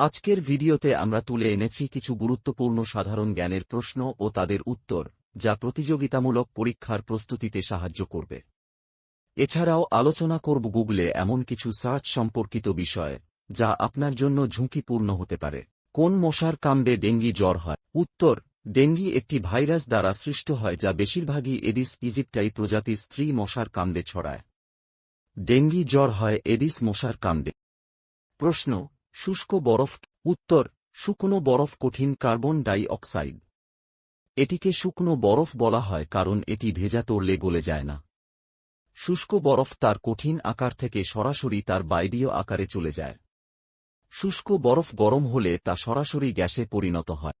আজকের ভিডিওতে আমরা তুলে এনেছি কিছু গুরুত্বপূর্ণ সাধারণ জ্ঞানের প্রশ্ন ও তাদের উত্তর, যা প্রতিযোগিতামূলক পরীক্ষার প্রস্তুতিতে সাহায্য করবে। এছাড়াও আলোচনা করব গুগলে এমন কিছু সার্চ সম্পর্কিত বিষয়, যা আপনার জন্য ঝুঁকিপূর্ণ হতে পারে। কোন মশার কামড়ে ডেঙ্গি জ্বর হয়? উত্তর, ডেঙ্গি একটি ভাইরাস দ্বারা সৃষ্ট হয় যা বেশিরভাগই এডিস ইজিপ্টাই প্রজাতির স্ত্রী মশার কামড়ে ছড়ায়। ডেঙ্গি জ্বর হয় এডিস মশার কামড়ে প্রশ্ন শুষ্ক বরফ, উত্তর, শুকনো বরফ কঠিন কার্বন ডাই অক্সাইড এটিকে শুকনো বরফ বলা হয় কারণ এটি ভেজা তরলে গলে যায় না। শুষ্ক বরফ তার কঠিন আকার থেকে সরাসরি তার বাইরীয় আকারে চলে যায়। শুষ্ক বরফ গরম হলে তা সরাসরি গ্যাসে পরিণত হয়।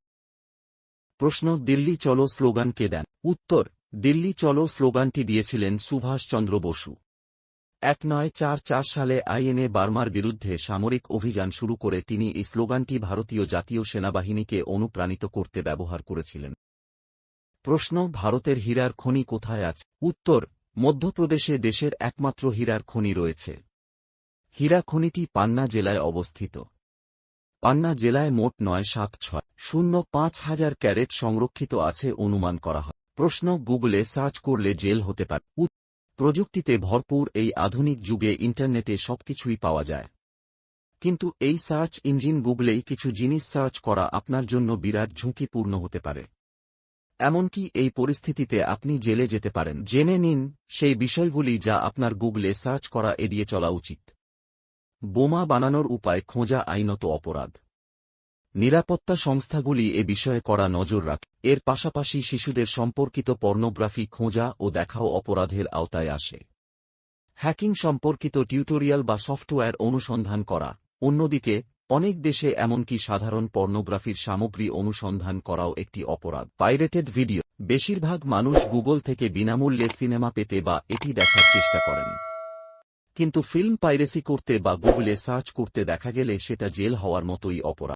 প্রশ্ন, দিল্লি চলো স্লোগান কে দেন। উত্তর, দিল্লি চলো স্লোগানটি দিয়েছিলেন সুভাষচন্দ্র বসু। এক নয় চার চার সালে আইএনএ বার্মার বিরুদ্ধে সামরিক অভিযান শুরু করে তিনি এই স্লোগানটি ভারতীয় জাতীয় সেনাবাহিনীকে অনুপ্রাণিত করতে ব্যবহার করেছিলেন। প্রশ্ন, ভারতের হীরার খনি কোথায় আছে? উত্তর, মধ্যপ্রদেশে দেশের একমাত্র হীরার খনি রয়েছে। হীরা খনিটি পান্না জেলায় অবস্থিত। পান্না জেলায় মোট নয় সাত ছয়। শূন্য পাঁচ হাজার ক্যারেট সংরক্ষিত আছে অনুমান করা হয়। প্রশ্ন, গুগলে সার্চ করলে জেল হতে পারে। প্রযুক্তিতে ভরপুর এই আধুনিক যুগে ইন্টারনেটে সবকিছুই পাওয়া যায়। কিন্তু এই সার্চ ইঞ্জিন গুগলেই কিছু জিনিস সার্চ করা আপনার জন্য বিরাট ঝুঁকিপূর্ণ হতে পারে। এমনকি এই পরিস্থিতিতে আপনি জেলে যেতে পারেন। জেনে নিন সেই বিষয়গুলি যা আপনার গুগলে সার্চ করা এড়িয়ে চলা উচিত। বোমা বানানোর উপায় খোঁজা আইনত অপরাধ। নিরাপত্তা সংস্থাগুলি এ বিষয়ে করা নজর রাখ। এর পাশাপাশি শিশুদের সম্পর্কিত পর্নোগ্রাফি খোঁজা ও দেখাও অপরাধের আওতায় আসে। হ্যাকিং সম্পর্কিত টিউটোরিয়াল বা সফটওয়্যার অনুসন্ধান করা। অন্যদিকে, অনেক দেশে এমনকি সাধারণ পর্নোগ্রাফির সামগ্রী অনুসন্ধান করাও একটি অপরাধ। Pirated video. বেশিরভাগ মানুষ গুগল থেকে বিনামূল্যে সিনেমা পেতে বা এটি দেখার চেষ্টা করেন। কিন্তু ফিল্ম পাইরেসি করতে বা গুগলে সার্চ করতে দেখা গেলে সেটা জেল হওয়ার মতোই অপরাধ।